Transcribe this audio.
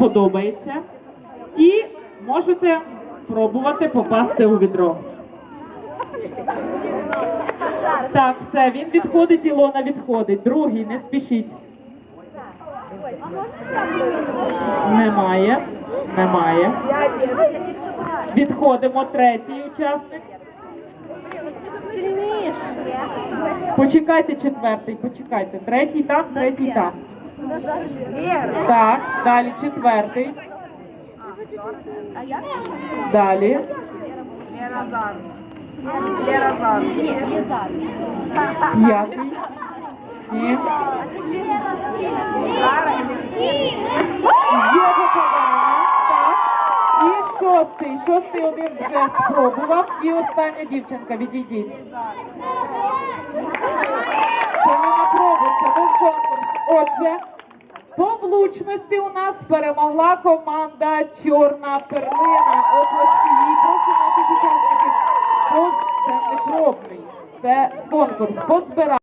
подобається. І можете пробувати попасти у відро. Так, все, він відходить, Ілона відходить. Другий, не спішіть. Немає. Немає. Відходимо, третій учасник. Почекайте четвертий, почекайте. Третій там, третій там. Так, далі четвертий. Далі. Лера Зар. Лера Зар. П'ятий. Ні. Є попадання. Так. І шостий. Шостий один вже спробував. І остання дівчинка, відійдіть. Це не на пробу, це був конкурс. Отже, По влучності у нас перемогла команда Чорна перлина. Оплески їй. Прошу наших учасників. Це не пробний, це конкурс. Позбирати.